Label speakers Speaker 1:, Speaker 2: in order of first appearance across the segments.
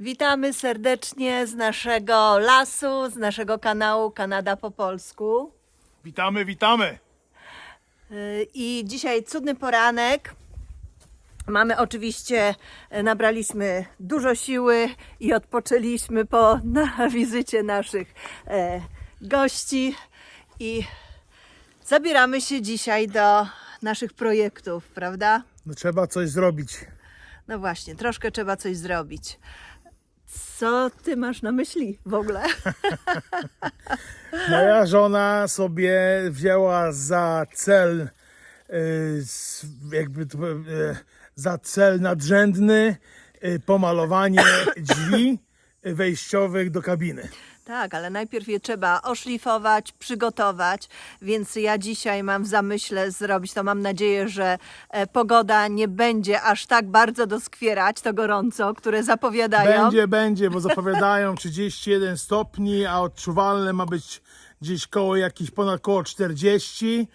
Speaker 1: Witamy serdecznie z naszego lasu, z naszego kanału Kanada po polsku.
Speaker 2: Witamy, witamy.
Speaker 1: Yy, I dzisiaj cudny poranek. Mamy oczywiście, e, nabraliśmy dużo siły i odpoczęliśmy po na wizycie naszych e, gości i zabieramy się dzisiaj do naszych projektów, prawda?
Speaker 2: No, trzeba coś zrobić.
Speaker 1: No właśnie, troszkę trzeba coś zrobić. Co ty masz na myśli w ogóle?
Speaker 2: Moja żona sobie wzięła za cel, y, jakby y, za cel nadrzędny y, pomalowanie drzwi wejściowych do kabiny.
Speaker 1: Tak, ale najpierw je trzeba oszlifować, przygotować, więc ja dzisiaj mam w zamyśle zrobić to. Mam nadzieję, że e, pogoda nie będzie aż tak bardzo doskwierać to gorąco, które zapowiadają.
Speaker 2: Będzie, będzie, bo zapowiadają 31 stopni, a odczuwalne ma być gdzieś koło jakichś ponad koło 40,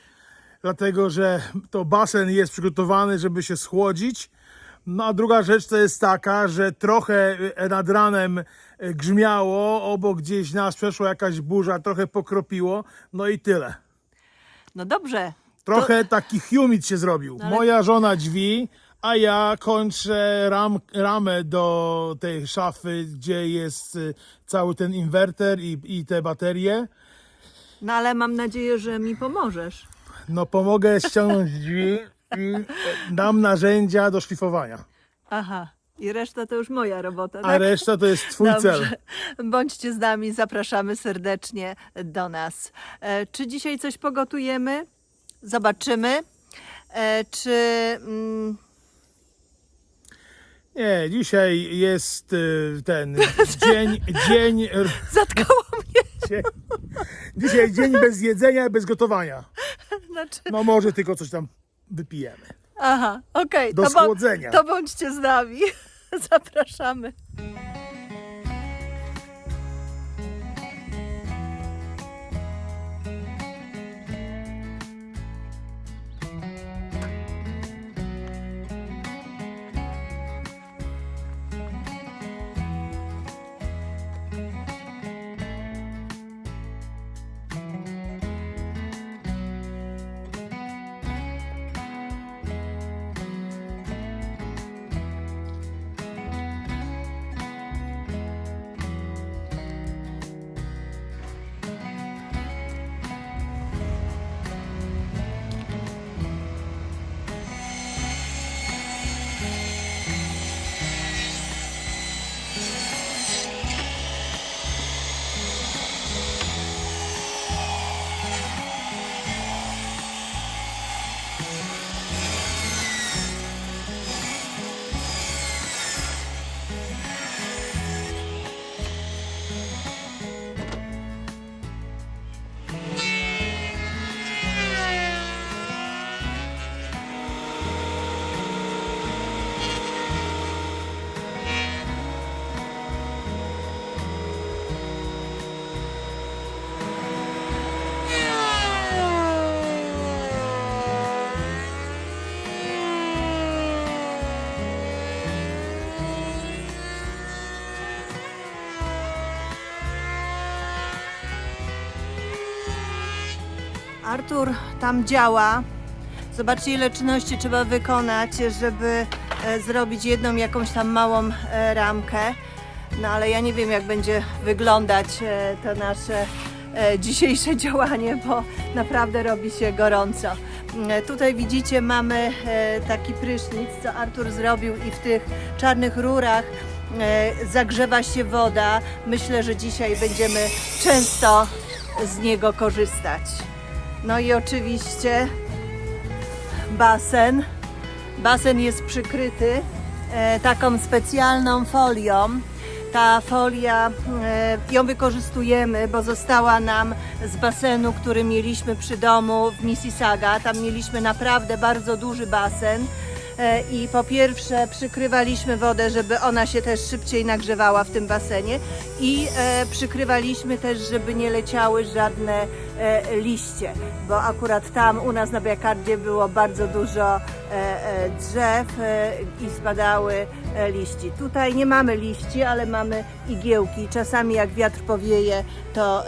Speaker 2: dlatego że to basen jest przygotowany, żeby się schłodzić. No a druga rzecz to jest taka, że trochę e, nad ranem e, grzmiało, obok gdzieś nas przeszła jakaś burza, trochę pokropiło, no i tyle.
Speaker 1: No dobrze.
Speaker 2: Trochę taki humid się zrobił.
Speaker 1: ale-
Speaker 2: Moja żona drzwi, a ja kończę ram, ramę do tej szafy, gdzie jest y, cały ten inwerter i, i te baterie.
Speaker 1: No ale mam nadzieję, że mi pomożesz.
Speaker 2: No pomogę ściągnąć drzwi e, dam narzędzia do szlifowania.
Speaker 1: Aha. I reszta to już moja robota.
Speaker 2: A
Speaker 1: tak?
Speaker 2: reszta to jest twój cel.
Speaker 1: Dobrze. Bądźcie z nami, zapraszamy serdecznie do nas. E, Czy dzisiaj coś pogotujemy? Zobaczymy. E, Czy mm,
Speaker 2: Nie, dzisiaj jest y, ten dzień, dzień,
Speaker 1: zatkało mnie?
Speaker 2: dzień, dzisiaj dzień bez jedzenia, bez gotowania.
Speaker 1: Znaczy,
Speaker 2: No może tylko coś tam wypijemy.
Speaker 1: aha, okej.
Speaker 2: Do
Speaker 1: to
Speaker 2: schłodzenia.
Speaker 1: To bądźcie z nami. Zapraszamy. Artur tam działa. Zobaczcie, ile czynności trzeba wykonać, żeby e, zrobić jedną jakąś tam małą e, ramkę. No ale ja nie wiem, jak będzie wyglądać e, to nasze dzisiejsze działanie, bo naprawdę robi się gorąco. Tutaj widzicie, mamy taki prysznic, co Artur zrobił i w tych czarnych rurach zagrzewa się woda. Myślę, że dzisiaj będziemy często z niego korzystać. No i oczywiście basen. Basen jest przykryty e, taką specjalną folią. Ta folia, e, ją wykorzystujemy, bo została nam z basenu, który mieliśmy przy domu w Mississauga. Tam mieliśmy naprawdę bardzo duży basen. E, I po pierwsze przykrywaliśmy wodę, żeby ona się też szybciej nagrzewała w tym basenie i e, przykrywaliśmy też, żeby nie leciały żadne e, liście, bo akurat tam u nas na Biakardzie było bardzo dużo drzew i spadały liści. Tutaj nie mamy liści, ale mamy igiełki. Czasami jak wiatr powieje, to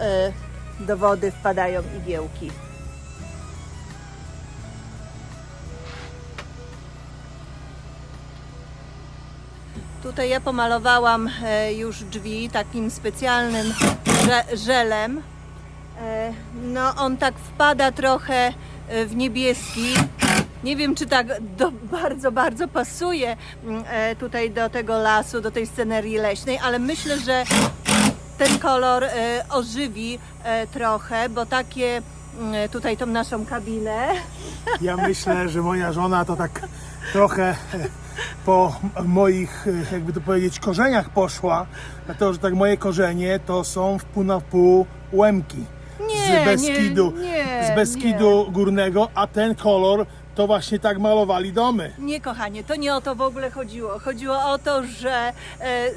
Speaker 1: do wody wpadają igiełki. Tutaj ja pomalowałam e, już drzwi takim specjalnym że, żelem. E, No on tak wpada trochę e, w niebieski. Nie wiem, czy tak do, bardzo, bardzo pasuje mm, tutaj do tego lasu, do tej scenerii leśnej, ale myślę, że ten kolor ożywi trochę, bo takie mm, tutaj tą naszą kabinę
Speaker 2: Ja myślę, że moja żona to tak trochę po moich, jakby to powiedzieć, korzeniach poszła, dlatego że tak moje korzenie to są w pół na pół łemki.
Speaker 1: Nie,
Speaker 2: z Beskidu,
Speaker 1: nie, nie,
Speaker 2: z Beskidu Górnego, a ten kolor to właśnie tak malowali domy.
Speaker 1: Nie, kochanie, to nie o to w ogóle chodziło. Chodziło o to, że e, e,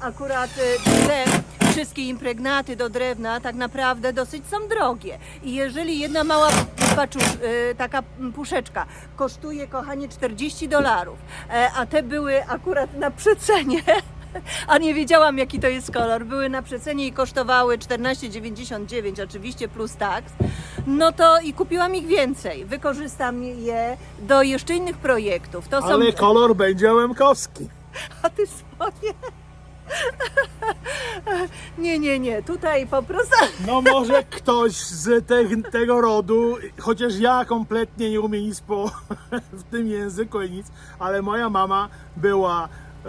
Speaker 1: akurat e, te wszystkie impregnaty do drewna tak naprawdę dosyć są drogie. I jeżeli jedna mała paczusz, e, taka puszeczka kosztuje, kochanie, 40 dolarów, e, a te były akurat na przecenie. A nie wiedziałam jaki to jest kolor. Były na przecenie i kosztowały 14,99 oczywiście plus tax. No to i kupiłam ich więcej. Wykorzystam je do jeszcze innych projektów. To są
Speaker 2: Ale kolor będzie łemkowski.
Speaker 1: a ty swoje. Nie, nie, nie. Tutaj po prostu
Speaker 2: No może ktoś z te, tego rodu, chociaż ja kompletnie nie umiem nic po, w tym języku i nic, ale moja mama była e,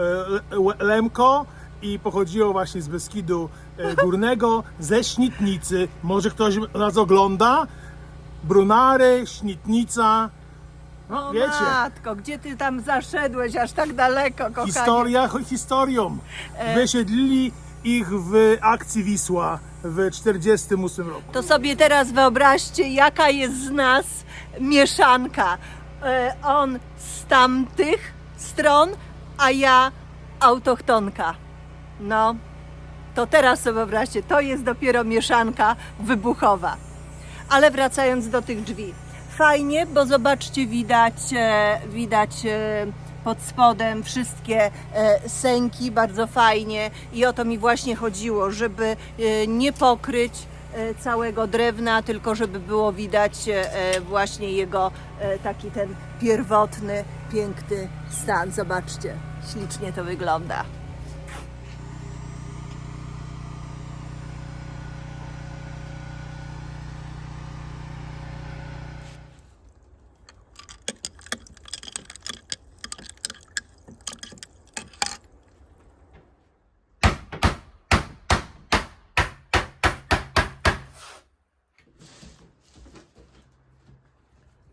Speaker 2: le- Lemko i pochodziło właśnie z Beskidu e, Górnego, ze Śnitnicy. Może ktoś nas ogląda? Brunary, Śnitnica,
Speaker 1: O
Speaker 2: wiecie.
Speaker 1: matko, gdzie ty tam zaszedłeś aż tak daleko, kochanie?
Speaker 2: Historia historią. Wysiedlili ich w akcji Wisła w 48 roku.
Speaker 1: To sobie teraz wyobraźcie, jaka jest z nas mieszanka. E, On z tamtych stron, a ja autochtonka. No, to teraz sobie wyobraźcie, to jest dopiero mieszanka wybuchowa. Ale wracając do tych drzwi. Fajnie, bo zobaczcie, widać, e, widać e, pod spodem wszystkie e, sęki, bardzo fajnie i o to mi właśnie chodziło, żeby nie pokryć całego drewna, tylko żeby było widać właśnie jego taki ten pierwotny, piękny stan. Zobaczcie, ślicznie to wygląda.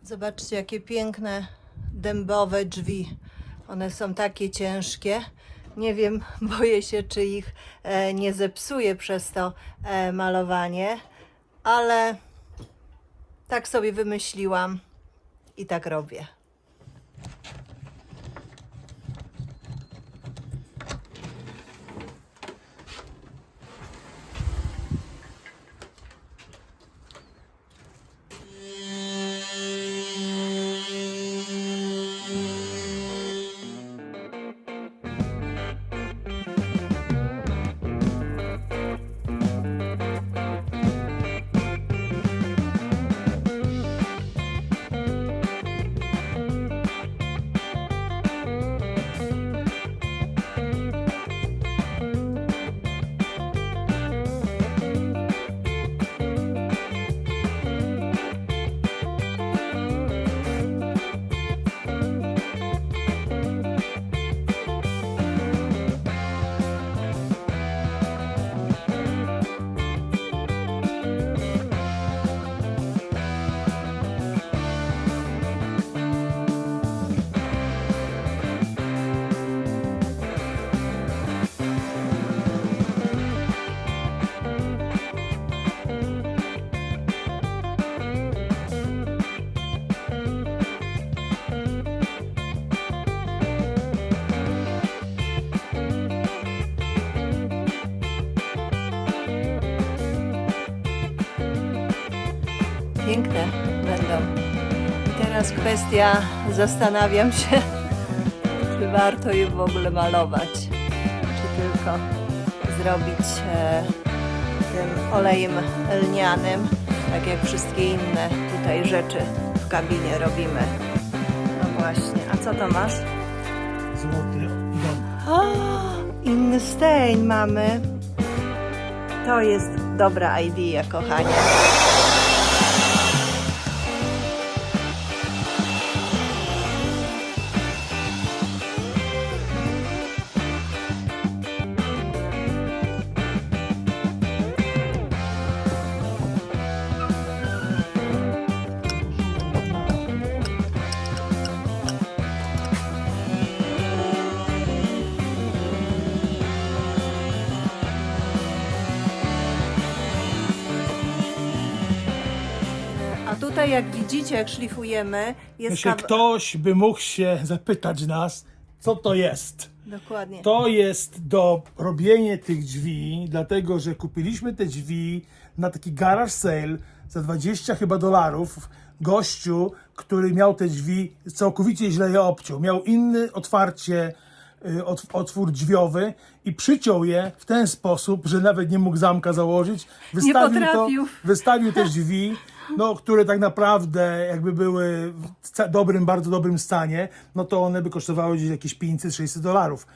Speaker 1: Zobaczcie, jakie piękne dębowe drzwi. One są takie ciężkie. Nie wiem, boję się, czy ich e, nie zepsuję przez to e, malowanie, ale tak sobie wymyśliłam i tak robię. Teraz kwestia, zastanawiam się, czy warto je w ogóle malować, czy tylko zrobić e, tym olejem lnianym, tak jak wszystkie inne tutaj rzeczy w kabinie robimy. No właśnie, a co to masz?
Speaker 2: Złoty.
Speaker 1: O, inny stain mamy. To jest dobra idea, kochanie. Tutaj, jak widzicie, jak szlifujemy, jest
Speaker 2: Jeśli
Speaker 1: kawa-
Speaker 2: ktoś by mógł się zapytać nas, co to jest.
Speaker 1: Dokładnie.
Speaker 2: To jest do robienia tych drzwi, dlatego że kupiliśmy te drzwi na taki garage sale za 20 chyba dolarów. Gościu, który miał te drzwi, całkowicie źle je obciął. Miał inny otwarcie, y, otw- otwór drzwiowy i przyciął je w ten sposób, że nawet nie mógł zamka założyć. Wystawił to,
Speaker 1: potrafił.
Speaker 2: wystawił te drzwi, no, które tak naprawdę jakby były w dobrym, bardzo dobrym stanie, no to one by kosztowały gdzieś jakieś 500-600 dolarów.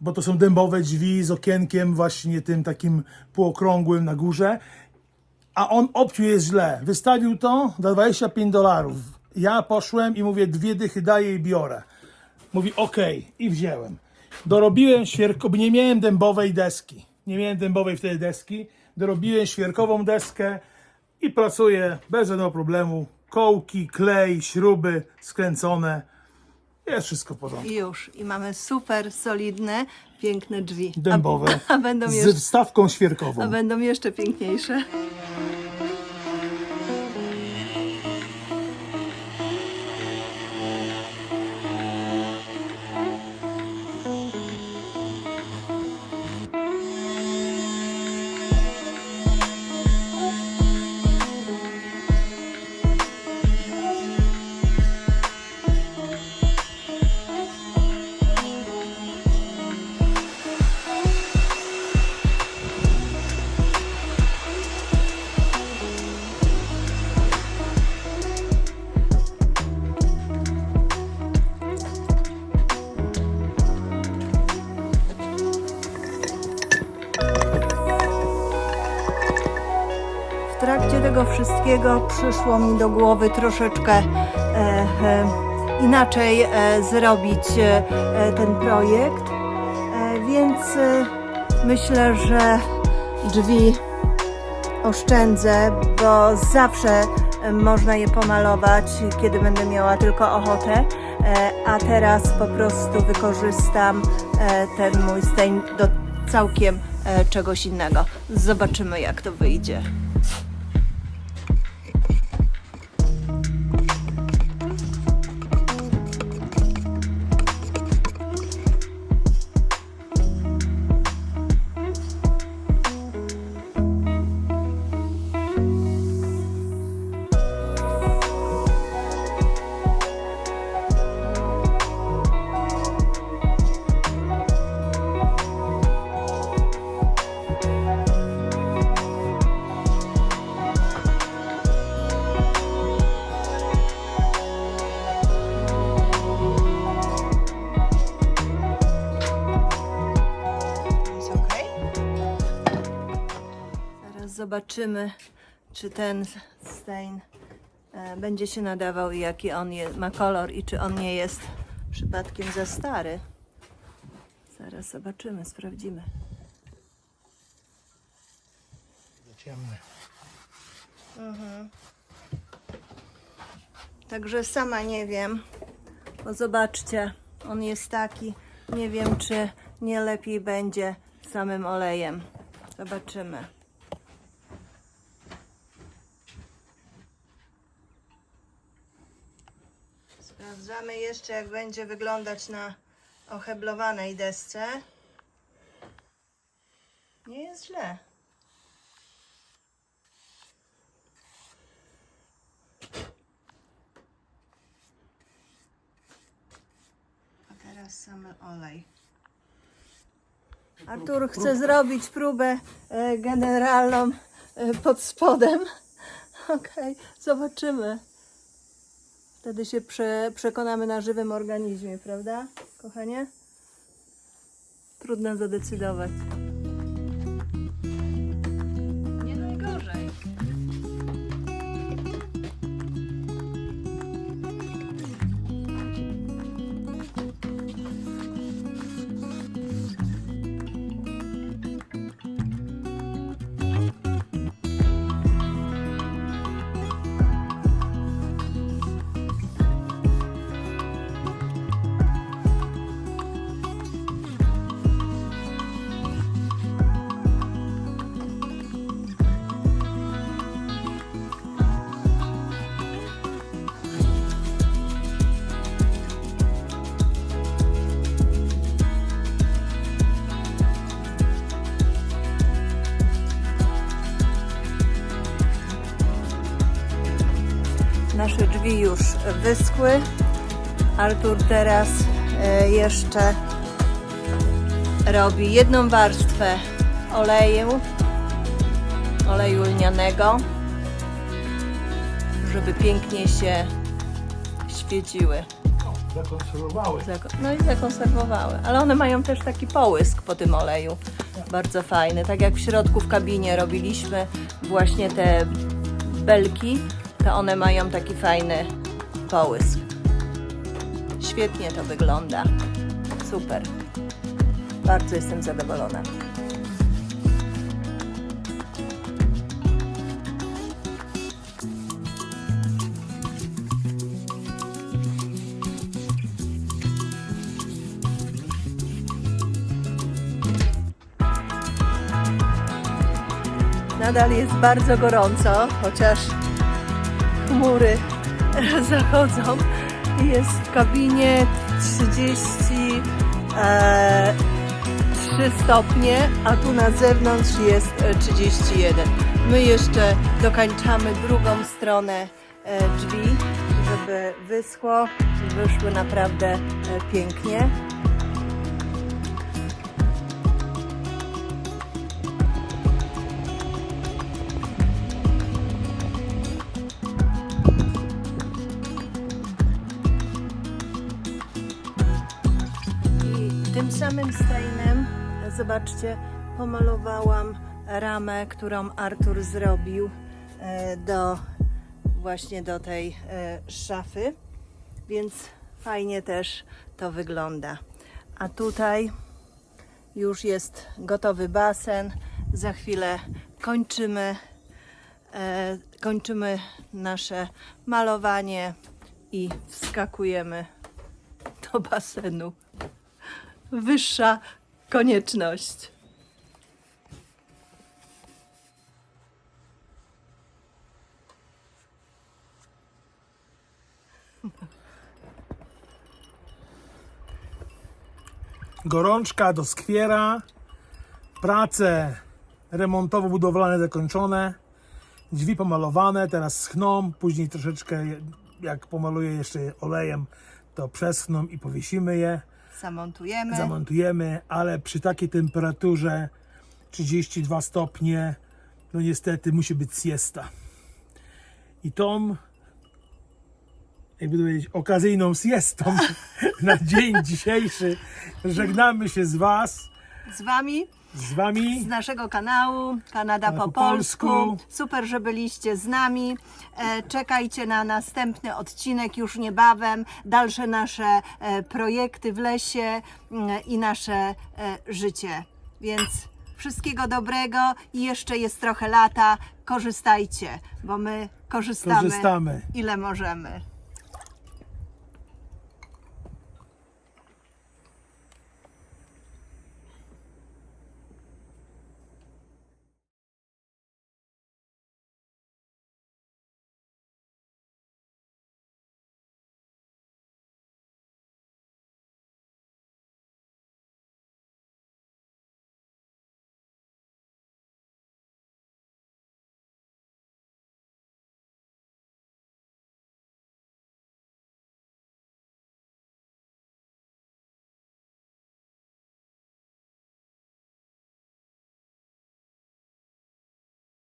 Speaker 2: Bo to są dębowe drzwi z okienkiem właśnie tym takim półokrągłym na górze. A on obciął je źle. Wystawił to za 25 dolarów. Ja poszłem i mówię, dwie dychy daję i biorę. Mówi, okej, i wziąłem. Dorobiłem świerko, bo nie miałem dębowej deski. Nie miałem dębowej wtedy deski. Dorobiłem świerkową deskę i pracuję bez żadnego problemu. Kołki, klej, śruby skręcone. Jest wszystko w porządku.
Speaker 1: Już. I mamy super solidne, piękne drzwi.
Speaker 2: Dębowe.
Speaker 1: A, a, będą
Speaker 2: Z
Speaker 1: jeszcze,
Speaker 2: wstawką świerkową.
Speaker 1: a będą jeszcze piękniejsze. Tego wszystkiego przyszło mi do głowy troszeczkę e, e, inaczej e, zrobić e, e, ten projekt, e, więc e, myślę, że drzwi oszczędzę, bo zawsze e, można je pomalować, kiedy będę miała tylko ochotę, e, a teraz po prostu wykorzystam ten mój stain do całkiem czegoś innego. Zobaczymy, jak to wyjdzie. Zobaczymy, czy ten stain e, będzie się nadawał i jaki on je, ma kolor i czy on nie jest przypadkiem za stary. Zaraz zobaczymy, sprawdzimy.
Speaker 2: Ciemny.
Speaker 1: Także sama nie wiem, bo zobaczcie, on jest taki. Nie wiem, czy nie lepiej będzie samym olejem. Zobaczymy. Pokażemy jeszcze, jak będzie wyglądać na oheblowanej desce. Nie jest źle. A teraz samy olej. Artur chce zrobić próbę e, generalną e, pod spodem. Okej, okay, zobaczymy. Wtedy się prze, przekonamy na żywym organizmie, prawda, kochanie? Trudno zadecydować. Wyschły. Artur teraz e, jeszcze robi jedną warstwę oleju, oleju lnianego, żeby pięknie się świeciły.
Speaker 2: Zakonserwowały.
Speaker 1: Zako- No i zakonserwowały. Ale one mają też taki połysk po tym oleju. Bardzo fajny. Tak jak w środku w kabinie robiliśmy właśnie te belki, to one mają taki fajny połysk. Świetnie to wygląda. Super. Bardzo jestem zadowolona. Nadal jest bardzo gorąco, chociaż chmury zachodzą. Jest w kabinie 33 stopnie, a tu na zewnątrz jest e, 31. My jeszcze dokańczamy drugą stronę e, drzwi, żeby wyschło i wyszły naprawdę e, pięknie. Samym steinem, zobaczcie, pomalowałam ramę, którą Artur zrobił e, do właśnie do tej e, szafy, więc fajnie też to wygląda. A tutaj już jest gotowy basen. Za chwilę kończymy, e, kończymy nasze malowanie i wskakujemy do basenu. Wyższa konieczność.
Speaker 2: Gorączka doskwiera. Prace remontowo-budowlane zakończone. Drzwi pomalowane, teraz schną. Później troszeczkę, jak pomaluję jeszcze olejem, to przeschną i powiesimy je.
Speaker 1: Zamontujemy.
Speaker 2: zamontujemy, ale przy takiej temperaturze 32 stopnie, no niestety musi być siesta. I tą, jakby to powiedzieć, okazyjną siestą na dzień dzisiejszy żegnamy się z Was,
Speaker 1: Z Wami
Speaker 2: z Wami.
Speaker 1: z naszego kanału Kanada po
Speaker 2: po
Speaker 1: polsku.
Speaker 2: polsku.
Speaker 1: Super, że byliście z nami. E, czekajcie na następny odcinek już niebawem. Dalsze nasze e, projekty w lesie mm, i nasze e, życie. Więc wszystkiego dobrego i jeszcze jest trochę lata. Korzystajcie, bo my korzystamy,
Speaker 2: Korzystamy.
Speaker 1: ile możemy.